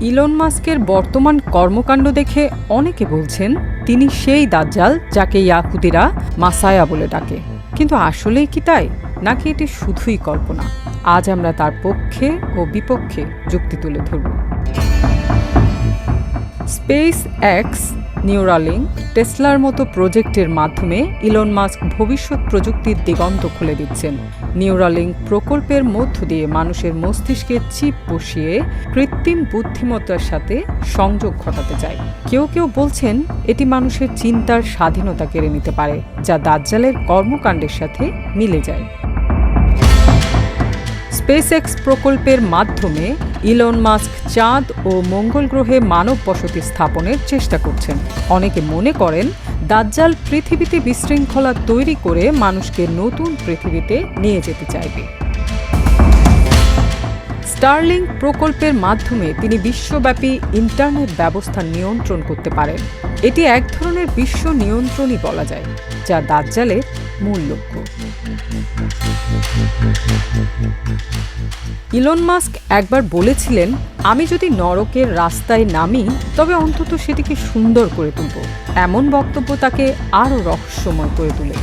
Elon মাস্কের বর্তমান কর্মকাণ্ড দেখে অনেকে বলছেন, তিনি সেই দাজ্জাল যাকে ইয়াকুদিরা মাসায়া বলে ডাকে। কিন্তু আসলেই কি তাই? নাকি এটি শুধুই কল্পনা? আজ আমরা তার পক্ষে ও বিপক্ষে যুক্তি তুলে ধরব। স্পেস এক্স নিউরালিং টেসলার মতো প্রজেক্টের মাধ্যমে ইলন মাস্ক ভবিষ্যৎ প্রযুক্তির দিগন্ত খুলে দিচ্ছেন। নিউরালিং প্রকল্পের মধ্য দিয়ে মানুষের মস্তিষ্কে চিপ বসিয়ে কৃত্রিম বুদ্ধিমত্তার সাথে সংযোগ ঘটাতে চায়। কেউ কেউ বলছেন এটি মানুষের চিন্তার স্বাধীনতা কেড়ে নিতে পারে, যা দাজ্জালের কর্মকাণ্ডের সাথে মিলে যায়। স্পেস এক্স প্রকল্পের মাধ্যমে ইলন মাস্ক চাঁদ ও মঙ্গল গ্রহে মানব বসতি স্থাপনের চেষ্টা করছেন। অনেকে মনে করেন, দাজ্জাল পৃথিবীতে বিশৃঙ্খলা তৈরি করে মানুষকে নতুন পৃথিবীতে নিয়ে যেতে চাইবে। স্টারলিং প্রকল্পের মাধ্যমে তিনি বিশ্বব্যাপী ইন্টারনেট ব্যবস্থা নিয়ন্ত্রণ করতে পারেন। এটি এক ধরনের বিশ্ব নিয়ন্ত্রণই বলা যায়, যা দাজ্জালের মূল লক্ষ্য। ইলন মাস্ক একবার বলেছিলেন, আমি যদি নরকের রাস্তায় নামি, তবে অন্তত সেটিকে সুন্দর করে তুলব। এমন বক্তব্য তাকে আরও রহস্যময় করে তোলে।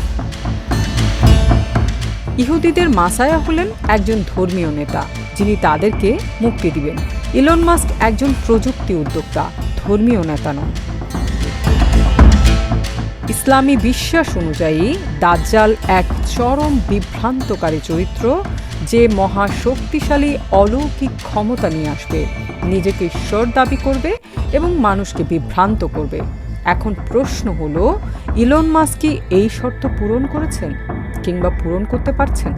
ইহুদিদের মাসায়া হলেন একজন ধর্মীয় নেতা, যিনি তাদেরকে মুক্তি দিবেন। ইলন মাস্ক একজন প্রযুক্তি উদ্যোক্তা, ধর্মীয় নেতা নন। ইসলামী বিশ্বাস অনুযায়ী দাজ্জাল এক চরম বিভ্রান্তকারী চরিত্র যে মহা শক্তিশালী অলৌকিক ক্ষমতা নিয়ে আসবে। নিজেকে ঈশ্বর দাবি করবে এবং মানুষকে বিভ্রান্ত করবে। এখন প্রশ্ন হলো, ইলন মাস্ক কি এই শর্ত পূরণ করেছেন কিংবা পূরণ করতে পারছেন?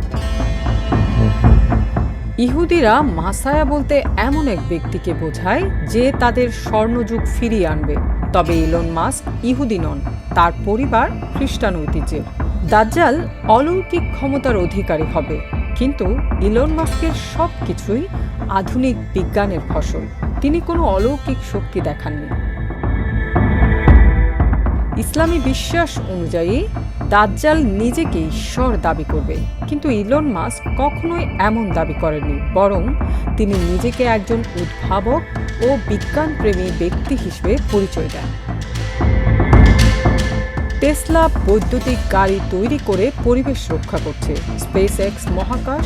ইহুদিরা মাসায়া বলতে এমন এক ব্যক্তিকে বোঝায় যে তাদের স্বর্ণযুগ ফিরিয়ে আনবে। তবে ইলন মাস্ক ইহুদি নন, তার পরিবার খ্রিস্টান ঐতিহ্যের। দাজ্জাল অলৌকিক ক্ষমতার অধিকারী হবে, কিন্তু ইলন মাস্কের সব কিছুই আধুনিক বিজ্ঞানের ফসল। তিনি কোনো অলৌকিক শক্তি দেখাননি। ইসলামী বিশ্বাস অনুযায়ী দাজ্জাল নিজেকে ঈশ্বর দাবি করবে। কিন্তু ইলন মাস্ক কখনোই এমন দাবি করেননি, বরং তিনি নিজেকে একজন উদ্ভাবক ও বিজ্ঞানপ্রেমী ব্যক্তি হিসেবে পরিচয় দেন। টেসলা বৈদ্যুতিক গাড়ি তৈরি করে পরিবেশ রক্ষা করছে। স্পেস এক্স মহাকাশ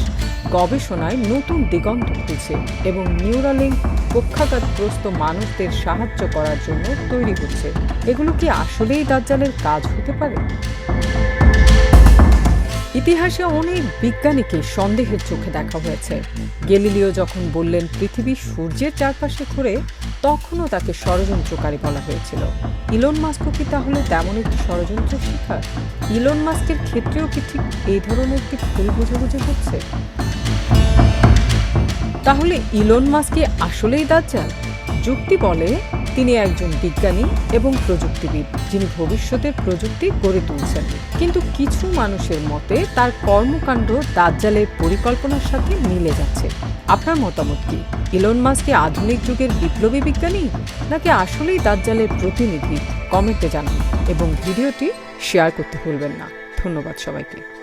গবেষণায় নতুন দিগন্ত খুলছে এবং নিউরালিঙ্ক পক্ষাঘাতগ্রস্ত মানুষদের সাহায্য করার জন্য তৈরি হচ্ছে। এগুলো কি আসলেই দাজ্জালের কাজ হতে পারে? ইতিহাসে অনেক বিজ্ঞানীকে সন্দেহের চোখে দেখা হয়েছে। গেলিলিও যখন বললেন পৃথিবী সূর্যের চারপাশে ঘুরে, তখনও তাকে ষড়যন্ত্রকারী বলা হয়েছিল। ইলন মাস্কও কি তাহলে তেমন একটি ষড়যন্ত্র শিকার? ইলন মাস্কের ক্ষেত্রেও কি ঠিক এই ধরনের একটি ভুল বোঝাবুঝি হচ্ছে? তাহলে ইলন মাস্কে আসলেই দাজ্জাল? যুক্তি বলে তিনি একজন বিজ্ঞানী এবং প্রযুক্তিবিদ, যিনি ভবিষ্যতের প্রযুক্তি গড়ে তুলছেন। কিন্তু কিছু মানুষের মতে তার কর্মকাণ্ড দাজ্জালের পরিকল্পনার সাথে মিলে যাচ্ছে। আপনার মতামত কি? ইলন মাস্কে আধুনিক যুগের বিপ্লবী বিজ্ঞানী, নাকি আসলেই দাজ্জালের প্রতিনিধি? কমেন্টে জানান এবং ভিডিওটি শেয়ার করতে ভুলবেন না। ধন্যবাদ সবাইকে।